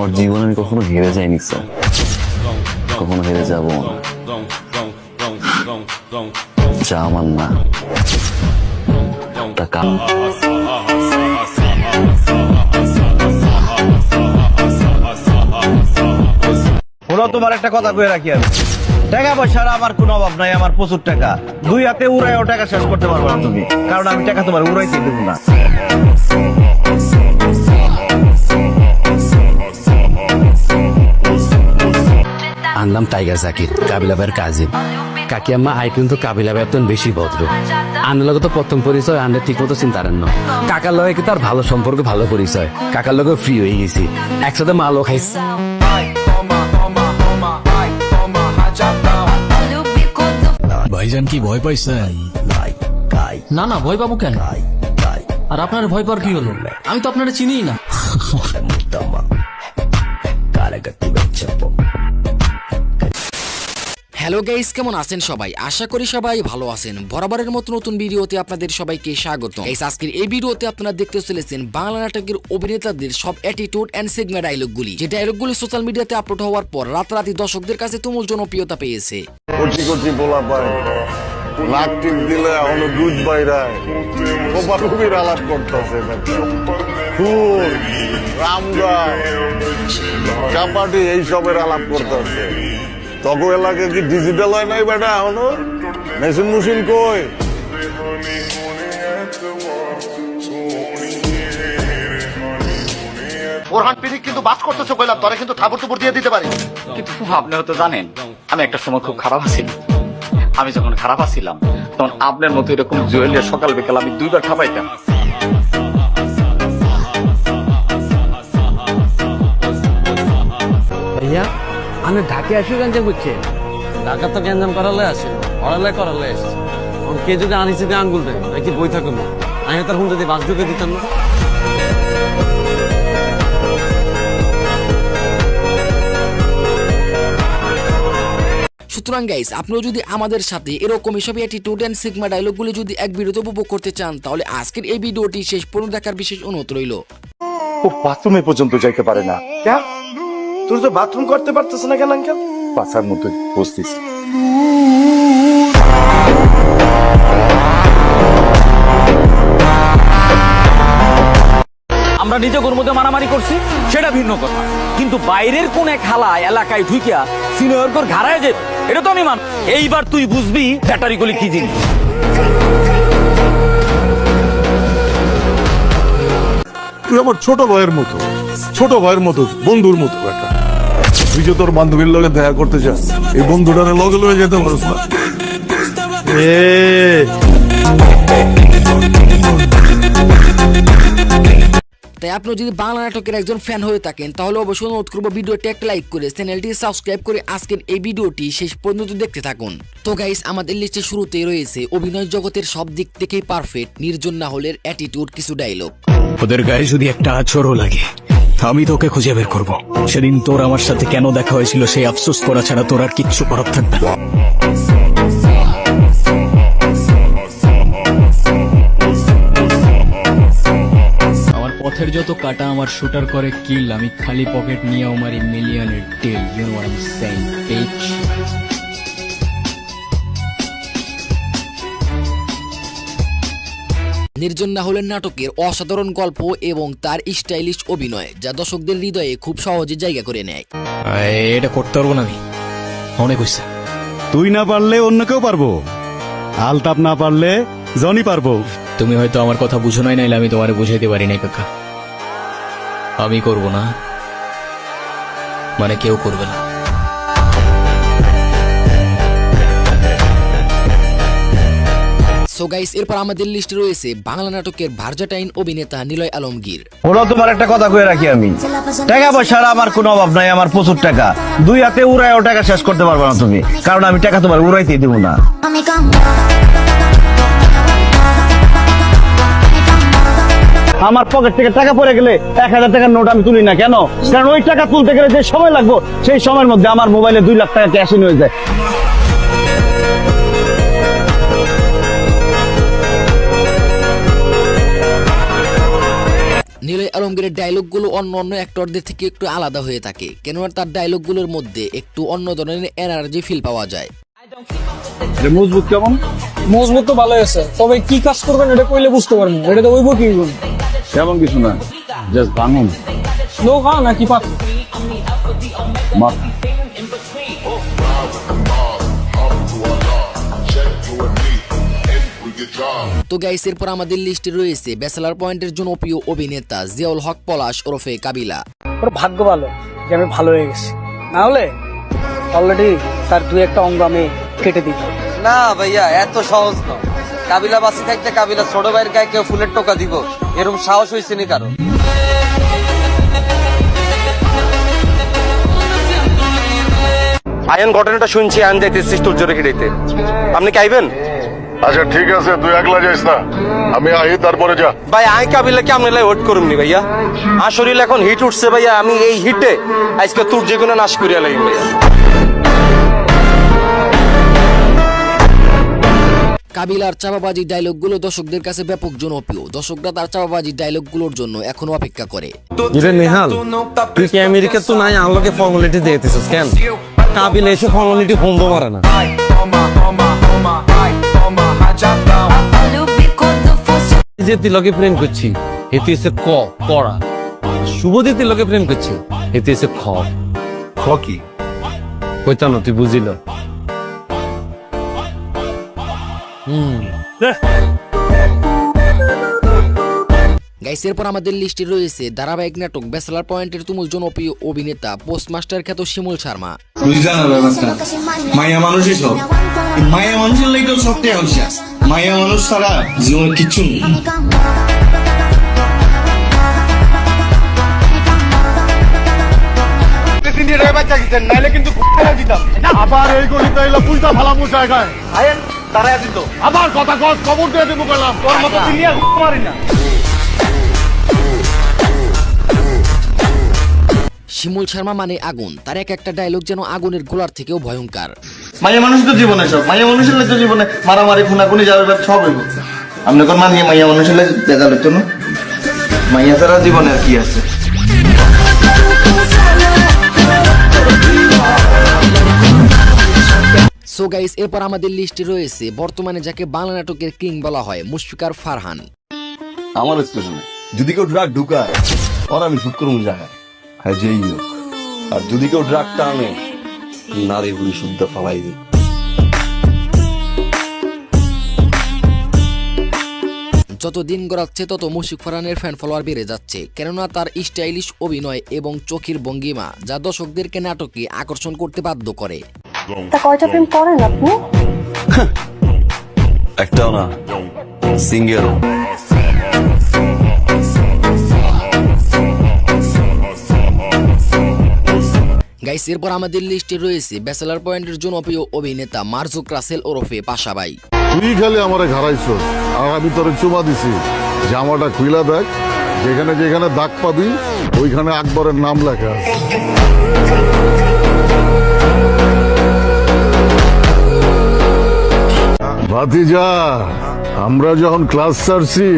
আমার জীবনে আমি কখনো হেরে যাইনি স্যার কখনো হেরে যাব না। যা আমার না। টাকা ওরা তোমার একটা কথা কয়ে রাখি আমি। টাকা পয়সার আমার কোনো অভাব নাই, আমার প্রচুর টাকা। দুই হাতে উড়াইও টাকা শেষ করতে পারবে না তুমি। কারণ আমি টাকা তোমার উড়াইতে দেবো না। আনলাম টাইগার জাকির কাবিলা ভাইয়ের কাজে। কাকি আম্মা আই কিন্তু কাবিলা ভাইয়ের তো বেশি ভদ্র। আনের লগে তো প্রথম পরিচয় আনের ঠিক মতো চিন্তা না কাকার লগে কিন্তু তার ভালো সম্পর্ক ভালো পরিচয়? কাকার লগে ফ্রি হয়ে গেছি। একসাথে মালও খাইছি। ভাইজান কি ভয় পাইছেন না না ভয় পাবো কেন? আর আপনার ভয় পাওয়ার কি হলো? আমি তো আপনারা চিনিই না। হ্যালো গাইস কেমন আছেন সবাই? আশা করি সবাই ভালো আছেন। বরাবরের মতো নতুন ভিডিওতে আপনাদের সবাইকে স্বাগত গাইস আজকের এই ভিডিওতে আপনারা দেখতে চলেছেন বাংলা নাটকের অভিনেতাদের সব অ্যাটিটিউড এন্ড সেগমেন্ট ডায়লগগুলি যে ডায়লগগুলি সোশ্যাল মিডিয়াতে আপলোড হওয়ার পর রাতারাতি দর্শকদের কাছে তুমুল জনপ্রিয়তা পেয়েছে। আলাপ তখন এলাকা কি ডিজিটাল হয় নাই বেটা এখনও? মেশিন মেশিন কই? ওরহান পিরিক কিন্তু বাস করতেছে কইলাম তোরে কিন্তু থাবর টুপুর দিয়ে দিতে পারি। কিন্তু ফুফা আপনিও তো জানেন আমি একটা সময় খুব খারাপ আছি আমি যখন খারাপ আছিলাম তখন আপনার মতো এরকম জুয়েলের সকাল বিকাল আমি দুইবার খাবাইতাম ভাইয়া আমি ঢাকে আসি গ্যাঞ্জাম করছে ঢাকা তো গ্যাঞ্জাম করালে আসে পড়ালে করালে এসছে। কে যদি আনিছে দিয়ে আঙ্গুল দেয় নাকি বই থাকুন আমি তার হুন যদি বাস ঢুকে দিতাম না। সুতরাং গাইস আপনিও যদি আমাদের সাথে এরকম এসব অ্যাটিটিউড এন্ড সিগমা ডায়লগগুলি যদি এক ভিডিওতে উপভোগ করতে চান তাহলে আজকের এই ভিডিওটি শেষ পর্যন্ত দেখার বিশেষ অনুরোধ রইল। ও বাথরুমে পর্যন্ত যাইতে পারে না। তোর তো বাথরুম করতে পারতেছ না কেন আঙ্কেল? পাশার মতো বসতিস আমরা নিজে নিজেদের মধ্যে মারামারি করছি সেটা ভিন্ন কথা। কিন্তু বাইরের কোন এক হালা এলাকায় ঢুকিয়া সিনিয়র ঘাড়ায় যে এটা তো আমি মান এইবার তুই বুঝবি ব্যাটারি গুলি কি জিনিস। তুই আমার ছোট ভাইয়ের মতো ছোট ভাইয়ের মতো বন্ধুর মতো একটা তুই যে তোর বান্ধবীর লগে দেখা করতে চাস এই বন্ধুটারে লগে লগে যেতে পারস না। তাই আপনি যদি বাংলা নাটকের একজন ফ্যান হয়ে থাকেন তাহলে অবশ্যই অনুরোধ করব ভিডিওটি একটা লাইক করে চ্যানেলটি সাবস্ক্রাইব করে আজকের এই ভিডিওটি শেষ পর্যন্ত দেখতে থাকুন। তো গাইস আমাদের লিস্টে শুরুতেই রয়েছে অভিনয় জগতের সব দিক থেকেই পারফেক্ট নির্জন না হলের অ্যাটিটিউড কিছু ডায়লগ ওদের গায়ে যদি একটা আছরও লাগে আমি তোকে খুঁজে বের করব। সেদিন তোর আমার সাথে কেন দেখা হয়েছিল সেই আফসোস করা ছাড়া তোর আর কিচ্ছু করার থাকবে না। আমার পথের যত কাটা আমার শুটার করে কিল, আমি খালি পকেট নিয়ে আমার মিলিয়নের টেল ইউ নো আই নির্জন না হলের নাটকের অসাধারণ গল্প এবং তার স্টাইলিশ অভিনয় যা দর্শকদের হৃদয়ে খুব সহজে জায়গা করে নেয়। এটা করতে পারব না আমি। অনেক হয়েছে তুই না পারলে অন্য কেউ পারব। আলতাপ না পারলে জনি পারব। তুমি হয়তো আমার কথা বুঝো নাই নাইলে আমি তোমারে বুঝাইতে পারি নাই কাকা। আমি করব না। মানে কেউ করবে না। সো গাইস, এরপর আমাদের লিস্টে রয়েছে বাংলা নাটকের ভার্জাটাইন অভিনেতা নিলয় আলমগীর। ওরা তোমার একটা কথা কয়ে রাখি আমি। টাকা পয়সার আমার কোনো অভাব নাই, আমার প্রচুর টাকা। দুই হাতে উড়াইও টাকা শেষ করতে পারবে না তুমি, কারণ আমি টাকা তোমার উড়াইতে দেবো না। আমার পকেট থেকে টাকা পড়ে গেলে এক হাজার টাকার নোট আমি তুলি না কেন? কারণ ওই টাকা তুলতে গেলে যে সময় লাগবে, সেই সময়ের মধ্যে আমার মোবাইলে দুই লাখ টাকা ক্যাশ হয়ে যায়। নিলয় আলমগীরের ডায়লগগুলো অন্য অন্য অ্যাক্টরদের থেকে একটু আলাদা হয়ে থাকে। কেননা তার ডায়লগগুলোর মধ্যে একটু অন্য ধরনের এনার্জি ফিল পাওয়া যায়। মজবুত কেমন? মজবুত তো ভালো আছে। তবে কি কাজ করবেন এটা কইলে বুঝতে পারবেন এটা তো ওইব কি তেমন কিছু না জাস্ট ভাঙুন নৌকা নাকি পাত তো গাইস এরপর আমাদের লিস্টে রয়েছে ব্যাচেলার পয়েন্টের জনপ্রিয় অভিনেতা জিয়াউল হক পলাশ ওরফে কাবিলা। ওর ভাগ্য ভালো যে আমি ভালো হয়ে গেছি। না হলে অলরেডি তার দুই একটা অঙ্গ আমি কেটে দিত না ভাইয়া এত সহজ না। কাবিলা বাসি থাকতে কাবিলা ছোট ভাইয়ের গায়ে কেউ ফুলের টোকা দিব? এরকম সাহস হয়েছে নি কারও? আয়ন ঘটনাটা শুনছি আন যাইতেছিস তোর জোরে খিড়াইতে আপনি কি আইবেন? আচ্ছা ঠিক আছে তুই একলা যাইস না। আমি আই তারপরে যা। ভাই আই কাবিলা কি আপনি ওয়েট করুন নি ভাইয়া? আর শরীর এখন হিট উঠছে ভাইয়া আমি এই হিটে আজকে তোর যে কোনো নাশ করিয়া লাগি ভাইয়া। কাবিলার চাপাবাজি ডায়লগগুলো দর্শকদের কাছে ব্যাপক জনপ্রিয়। দর্শকরা তার চাপাবাজি ডায়লগগুলোর জন্য এখনও অপেক্ষা করে। ইরে নেহাল তুই কি আমেরিকা তো নাই আলোকে ফর্মালিটি দিতেছিস কেন? কাবিল এসে ফর্মালিটি বন্ধ করে না। যে তিলকে প্রেম করছি এতে এসে ক করা শুভদী তিলকে প্রেম করছি এতে এসে খ। খ কি? কইতানো তুই বুঝিল? হুম। গাইসের পর আমাদের লিস্টে রয়েছে ধারাবাহিক নাটক ব্যাচেলার পয়েন্টের তুমুল জনপ্রিয় অভিনেতা পোস্টমাস্টার খ্যাত শিমুল শর্মা। মায়া মানুষই সব। মায়া মানুষের সবটাই মায়া মানুষ ছাড়া জীবনে কিচ্ছু নেই। নাইলে কিন্তু দিতাম আবার এই গলিতে এলো পুলটা ফালা মুসায় আয়েন তারা দিত আবার কথা কস খবর দিয়ে দেবো গেলাম। তোর মতো চিনিয়া মারি না। শিমুল শর্মা মানে আগুন। তার এক একটা ডায়লগ যেন আগুনের গোলার থেকেও ভয়ঙ্কর। মাইয়া মানুষ তো জীবনে সব। মাইয়া মানুষের তো জীবনে মারামারি খুনাখুনি যাবে সব হইব আপনি কোন মানিয়ে মাইয়া মানুষের দেখা লাগতো না মাইয়া ছাড়া জীবনে আর কি আছে? সো গাইস এরপর আমাদের লিস্টে রয়েছে বর্তমানে যাকে বাংলা নাটকের কিং বলা হয় মুশফিকার ফারহান। আমার স্টেশনে যদি কেউ ড্রাগ ঢুকায় ওর আমি শুট করুন জায়গায় হ্যাঁ যেই হোক। আর যদি কেউ ড্রাগটা আনে নারী বুড়ি শুদ্ধ ফালাই দিই যত দিন গড়াচ্ছে তত মুশিক ফারহানের ফ্যান ফলোয়ার বেড়ে যাচ্ছে। কেননা তার স্টাইলিশ অভিনয় এবং চোখের ভঙ্গিমা যা দর্শকদেরকে নাটকে আকর্ষণ করতে বাধ্য করে। তা কয়টা প্রেম করেন আপনি? একটাও না সিঙ্গেল গাইস এরপর আমাদের লিস্টে রয়েছে ব্যাচেলার পয়েন্টের জনপ্রিয় অভিনেতা মার্জুক রাসেল ওরফে পাশাবাই। তুই খালি আমারে ঘাড়াইছস, আর আমি চুমা দিছি। জামাটা খুইলা দেখ, যেখানে যেখানে দাগ পাবি, ওইখানে আকবরের নাম লেখা ভাতিজা, আমরা যখন ক্লাস ছাড়ছি,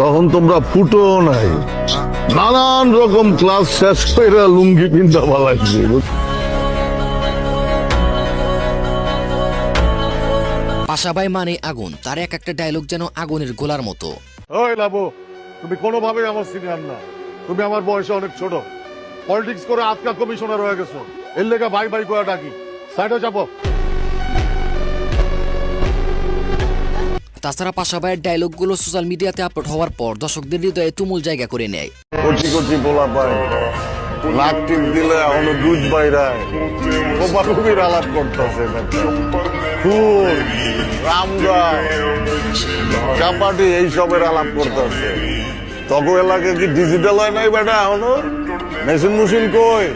তখন তোমরা ফুটো নাই। নানান রকম ক্লাস শেষ করে লুঙ্গি পিন্তা পালাইছি পাশাবাই মানে আগুন তার এক একটা ডায়লগ যেন আগুনের গোলার মতো। ওই লাবু তুমি কোনোভাবেই আমার সিনিয়র না। তুমি আমার বয়সে অনেক ছোট। পলিটিক্স করে আজকা কমিশনার হয়ে গেছো। এর লেগে ভাই ভাই করে ডাকি। সাইডে যাব। তাছাড়া পাশাবাইয়ের ডায়লগগুলো সোশ্যাল মিডিয়াতে আপলোড হওয়ার পর দর্শকদের হৃদয়ে তুমুল জায়গা করে নেয়। দিলে এইসবের আলাপ এলাকা কি ডিজিটাল হয় নাই বেটা এখনও? মেশিন মুশিন কই?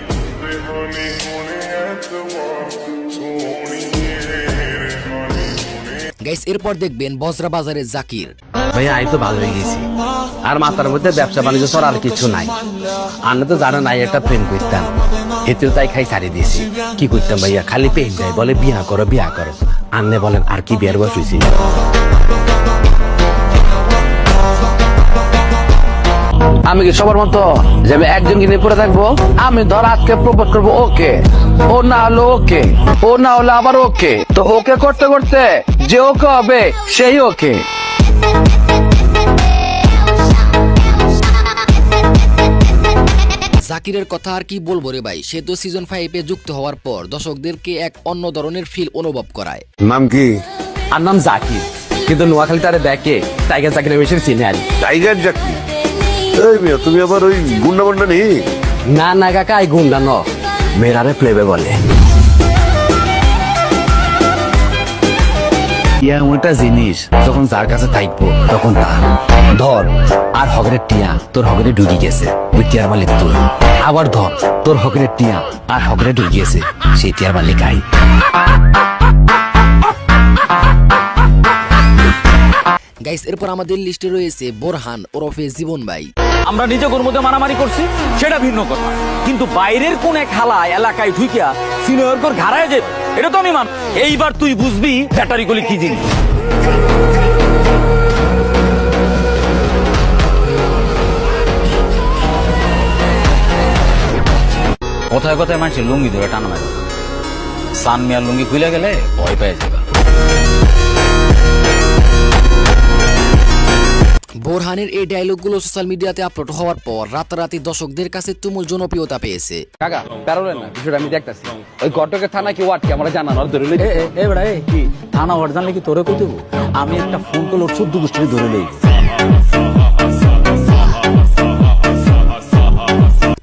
গাইস এরপর দেখবেন বজরা বাজারে জাকির। ভাই আই তো ভালো হয়ে গেছি। আর মাথার মধ্যে ব্যবসা বাণিজ্য ছাড়া আর কিছু নাই। আন্না তো জানা নাই একটা প্রেম করতাম। হেতেও তাই খাই ছাড়ি দিয়েছি। কি করতাম ভাইয়া? খালি পেন দেয় বলে বিয়া করো বিয়া করো। আন্নে বলেন, আর কি বিয়ার বয়স হয়েছিল আমি কি সবার মতো যে আমি একজনকে নিয়ে পড়ে থাকব? আমি ধর আজকে প্রপোজ করব ওকে। ও না হলো ওকে। ও না হলে আবার ওকে। তো ওকে করতে করতে যে ওকে হবে সেই ওকে। জাকিরের কথা আর কি বলব রে ভাই? সে তো সিজন ফাইভে যুক্ত হওয়ার পর দর্শকদেরকে এক অন্য ধরনের ফিল অনুভব করায়। নাম কি? আর নাম জাকির। কিন্তু নোয়াখালী তারে দেখে টাইগার জাকিরের বেশি চিনে আনি টাইগার জাকির এই মিয়া তুমি আবার ওই গুন্ডা মুন্ডা নেই না না কাকা এই গুন্ডা ন মেয়েরারে প্লেবে বলে। টিয়া একটা জিনিস যখন যার কাছে থাকব তখন তা ধর আর হগরের টিয়া তোর হগরে ঢুকি গেছে ওই টিয়ার মালিক তুই আবার ধর তোর হগরের টিয়া আর হগরে ঢুকি গেছে সেই টিয়ার মালিক আই। গাইস এরপর আমাদের লিস্টে রয়েছে বোরহান ওরফে জীবন ভাই। আমরা নিজেদের মধ্যে মারামারি করছি সেটা ভিন্ন কথা। কিন্তু বাইরের কোন এক হালায় এলাকায় ঢুকিয়া সিনিয়র ঘাড়ায় এটা তো আমি মান এইবার তুই বুঝবি ব্যাটারি গুলি কি জিনিস। কোথায় কথায় মানছি লুঙ্গি ধরে টানা সান মিয়ার লুঙ্গি খুলে গেলে ভয় পেয়ে যাবে। বোরহানের এই ডায়লগগুলো সোশ্যাল মিডিয়াতে আপলোড হওয়ার পর রাতারাতি দর্শকদের কাছে তুমুল জনপ্রিয়তা পেয়েছে। কাকা কারণে না বিষয়টা আমি দেখতাছি। ওই ঘটকের থানা কি ওয়ার্ড কি? আমরা জানানো ধরে লই এ বেড়া এ কি? থানা ওয়ার্ড জানলে কি তোরে কই দেব আমি একটা ফোন করলে ওর চোদ্দ গোষ্ঠী ধরে লই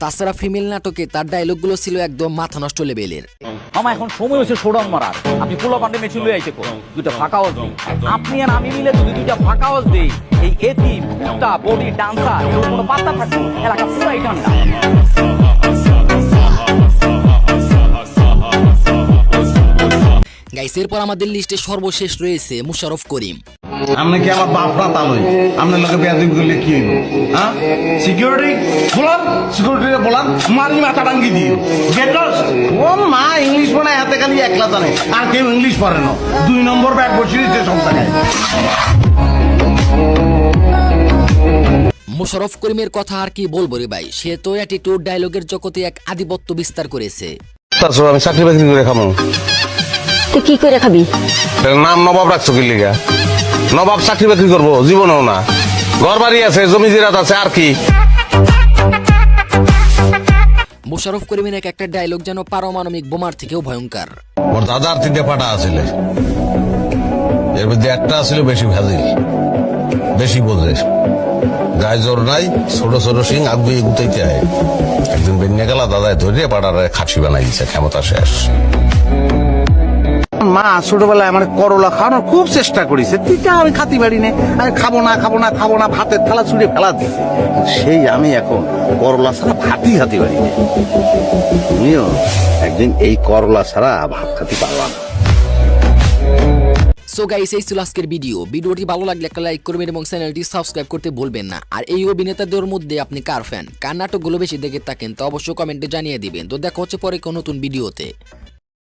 তাছাড়া ফিমেল নাটকে তার ডায়লগগুলো ছিল একদম মাথা নষ্ট লেভেলের। আমার এখন সময় হয়েছে শোডাউন মারার। আপনি পোলা পান্ডে মেশিন লই আইতে কো। দুইটা ফাঁকা হাউস দিই আপনি আর আমি মিলে যদি দুইটা ফাঁকা হাউস দিই এই এতি কুত্তা বডি ডান্সার এর কোনো পাত্তা থাকবে এলাকা পুরাই ঠান্ডা। গাইস এরপর আমাদের লিস্টে সর্বশেষ রয়েছে মুশারফ করিম। আপনি কি আমার বাপ না তা নই আপনার লোকে বেয়াদিব করলে কি হইব? হ্যাঁ সিকিউরিটি বলান সিকিউরিটি বলান মারি মাথা ডাঙ্গি গেট ও মা ইংলিশ মানে হাতে খালি একলা জানে। আর কেউ ইংলিশ পারে না। দুই নম্বর ব্যাগ বসিয়ে দিচ্ছে সব জায়গায় মুশারফ করিমের কথা আর কি বলব রে ভাই? সে তো অ্যাটিটিউড ডায়লগের জগতে এক আধিপত্য বিস্তার করেছে। তারপর আমি চাকরি বাকরি করে খামো তুই কি করে খাবি? নাম নবাব রাখছো কি লিগা? নবাব চাকরি বাকরি করব জীবনেও না। ঘর বাড়ি আছে জমি জিরাত আছে আর কি? মুশারফ করিমের এক একটা ডায়লগ যেন পারমাণবিক বোমার থেকেও ভয়ঙ্কর। ওর দাদার তিনটে পাটা আছিল। এর মধ্যে একটা আছিল বেশি ভেজিল বেশি বোঝে। গায়ে জোর নাই ছোট ছোট সিং আগুয়ে গুতাইতে হয়। একদিন বেরিয়ে গেলা দাদায় ধরে পাড়ার খাসি বানাই দিছে ক্ষমতা শেষ। মা ছোটবেলায় আমার করলা খাওয়ানোর খুব চেষ্টা করেছে। তুইটা আমি খাতি পারি না। আমি খাব না খাব না খাব না, ভাতের থালা ছুঁড়ে ফেলা দিছে সেই আমি এখন করলা ছাড়া ভাতই খাতি পারি না। তুমিও একদিন এই করলা ছাড়া ভাত খাতি পারবা না। সো গাইস এই ছিল আজকের ভিডিও ভিডিওটি ভালো লাগলে একটা লাইক করবেন এবং চ্যানেলটি সাবস্ক্রাইব করতে ভুলবেন না। আর এই অভিনেতাদের মধ্যে আপনি কার ফ্যান কার নাটকগুলো বেশি দেখে থাকেন তো অবশ্যই কমেন্টে জানিয়ে দিবেন। তো দেখা হচ্ছে পরে কোনো নতুন ভিডিওতে